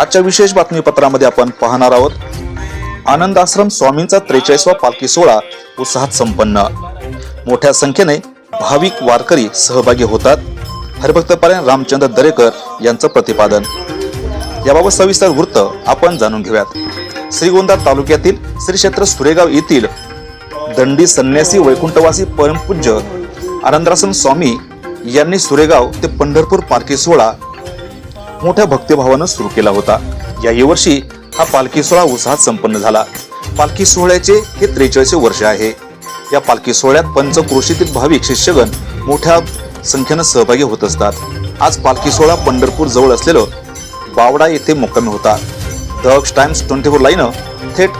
आजच्या विशेष बातमीपत्रामध्ये आपण पाहणार आहोत. आनंद आश्रम स्वामींचा त्रेचाळीसवा पालखी सोहळा उत्साहात संपन्न. मोठ्या संख्येने भाविक वारकरी सहभागी होतात. हरिभक्तपारायण रामचंद्र दरेकर यांचं प्रतिपादन. याबाबत सविस्तर वृत्त आपण जाणून घेऊयात. श्रीगोंदा तालुक्यातील श्री क्षेत्र सुरेगाव येथील दंडी संन्यासी वैकुंठवासी परमपूज्य आनंदरासन स्वामी यांनी सुरेगाव ते पंढरपूर पालखी सोहळा मोठ्या भक्तिभावानं सुरू केला होता. याही वर्षी हा पालखी सोहळा उत्साहात संपन्न झाला. पालखी सोहळ्याचे हे त्रेचाळीस वर्ष आहे. या पालखी सोहळ्यात पंचक्रोशीतील भाविक शिष्यगण मोठ्या संख्येनं सहभागी होत असतात. आज पालखी सोहळा पंढरपूर जवळ असलेलं बावडा येथे मुक्कामी होता. दक्ष टाइम्स ट्वेंटी फोर लाईनं थेट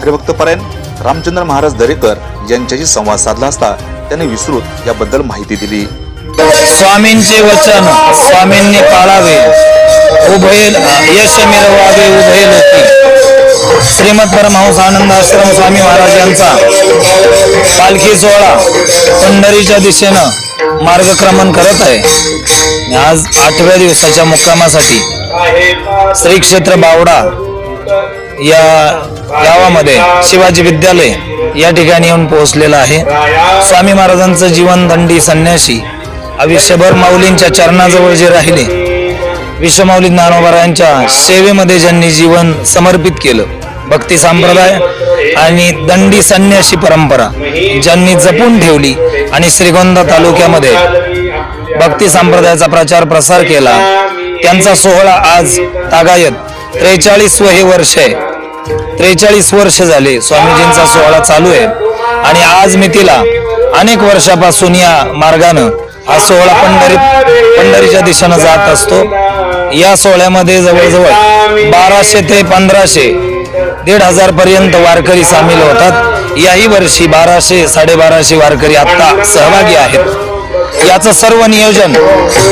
हरिभक्तपरायण रामचंद्र महाराज दरेकर यांच्याशी संवाद साधला असता त्यांनी विस्तृत याबद्दल माहिती दिली. स्वामींचे वचन स्वामींनी पाळावे. उभय यश मिरवावे उभय लोकी श्रीमद परमहंस आनंद आश्रम स्वामी महाराज यांचा पालखी सोहळा पंढरीच्या दिशेनं मार्गक्रमण करत आहे. आज आठव्या दिवसाच्या मुक्कामासाठी श्री क्षेत्र बावडा या गावामध्ये शिवाजी विद्यालय या ठिकाणी येऊन पोहोचलेलं आहे. स्वामी महाराजांचं जीवन दंडी संन्यासी आयुष्यभर माऊलींच्या चरणाजवळ जे राहिले विश्वमाऊली ज्ञानोबारायांच्या सेवेमध्ये ज्यांनी जीवन समर्पित केलं भक्ती संप्रदाय आणि दंडी संन्यासी परंपरा ज्यांनी जपून ठेवली आणि श्रीगोंदा तालुक्यामध्ये भक्ती संप्रदायाचा प्रचार प्रसार केला त्यांचा सोहळा आज तागायत त्रेचाळीस हे वर्ष आहे. त्रेचाळीस वर्ष झाले स्वामीजींचा सोहळा चालू आहे आणि आज मी तिला अनेक वर्षापासून या मार्गानं हा सोहळा पंढरी पंढरीच्या दिशेनं जात असतो. या सोहळ्यामध्ये जवळजवळ बाराशे ते पंधराशे दीड हजार पर्यंत वारकरी सामील होतात. याही वर्षी बाराशे साडेबाराशे वारकरी आता सहभागी आहेत. याचं सर्व नियोजन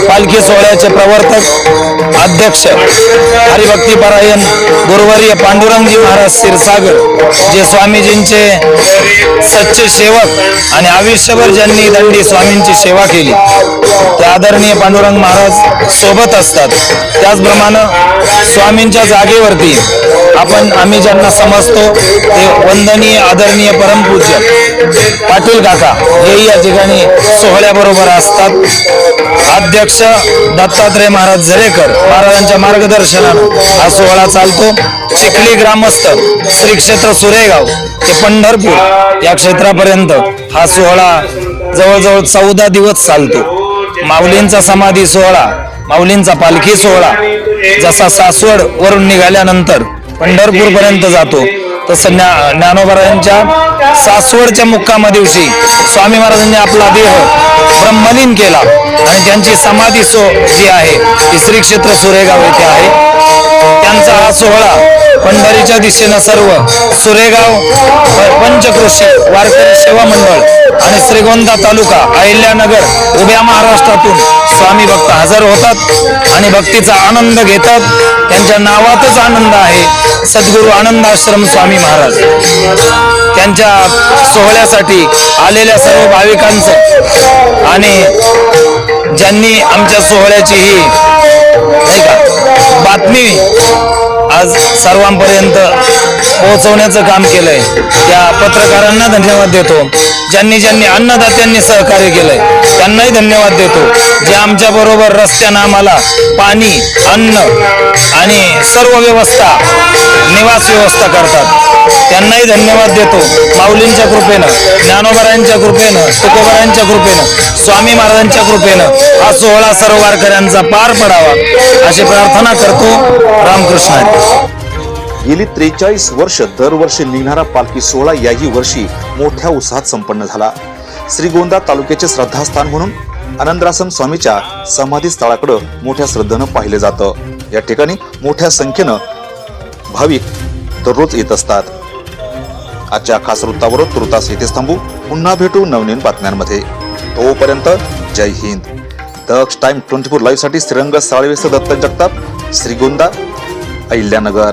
पालखी सोहळ्याचे प्रवर्तक अध्यक्ष हरिभक्ती परायण गुरुवर्य पांडुरंगजी महाराज क्षीरसागर जे स्वामीजींचे सच्चे सेवक आणि आयुष्यभर ज्यांनी दंडी स्वामींची सेवा केली ते आदरणीय पांडुरंग महाराज सोबत असतात. त्याचप्रमाणे स्वामींच्या जागेवरती आपण आम्ही ज्यांना समजतो ते वंदनीय आदरणीय परमपूज्य. पाटील काका हेही या ठिकाणी सोहळ्याबरोबर असतात. अध्यक्ष दत्तात्रय महाराज जरेकर महाराजांच्या मार्गदर्शनानं हा सोहळा चालतो. चिखली ग्रामस्थ श्री क्षेत्र सुरेगाव ते पंढरपूर या क्षेत्रापर्यंत हा सोहळा जवळजवळ चौदा दिवस चालतो. माऊलींचा समाधी सोहळा माऊलींचा पालखी सोहळा जसा सासवड वरून निघाल्यानंतर पंढरपूर पर्यंत जातो तसं ज्ञा ज्ञानोबरायांच्या सासवडच्या मुक्कामा दिवशी स्वामी महाराजांनी आपला देह ब्रह्मलीन केला. आणि त्यांची समाधी सो जी आहे ती श्री क्षेत्र सुरेगाव येथे आहे. त्यांचा हा सोहळा पंढरीच्या दिशेनं सर्व सुरेगाव पंचकृषी वारकरी सेवा मंडळ आणि श्रीगोंदा तालुका अहिल्यानगर उभ्या महाराष्ट्रातून स्वामी भक्त हजर होतात आणि भक्तीचा आनंद घेतात. त्यांच्या नावातच आनंद आहे सद्गुरू आनंदाश्रम स्वामी महाराज. त्यांच्या सोहळ्यासाठी आलेल्या सर्व भाविकांचं आणि ज्यांनी आमच्या सोहळ्याची ही नाही का बातमी आज सर्वांपर्यंत पोहोचवण्याचं काम केलंय. त्या पत्रकारांना धन्यवाद देतो. ज्यांनी ज्यांनी अन्नदात्यांनी सहकार्य केलंय त्यांनाही धन्यवाद देतो. जे आमच्या बरोबर रस्त्यानं आम्हाला पाणी अन्न आणि सर्व व्यवस्था निवास व्यवस्था करतात. त्यांनाही धन्यवाद देतो. माऊलींच्या कृपेनं ज्ञानोबरांच्या कृपेनं तुकोबरांच्या कृपेनं स्वामी महाराजांच्या कृपेनं हा सोहळा सर्व वारकऱ्यांचा पार पडावा. अशी प्रार्थना करतो रामकृष्ण गेली त्रेचाळीस वर्ष दरवर्षी निघणारा पालखी सोहळा याही वर्षी मोठ्या उत्साहात संपन्न झाला. श्रीगोंदा तालुक्याचे श्रद्धास्थान म्हणून आनंदरासम स्वामीच्या समाधी स्थळाकडे मोठ्या श्रद्धेनं पाहिले जातं. या ठिकाणी मोठ्या संख्येनं भाविक दररोज येत असतात. आजच्या खास वृत्तावर तुर्तास येथेच थांबू. पुन्हा भेटू नवनवीन बातम्यांमध्ये. तोपर्यंत जय Hind. Daksh time twenty four लाईव्हसाठी Shrirang साळवेसह दत्त जगताप श्रीगोंदा अहिल्यानगर.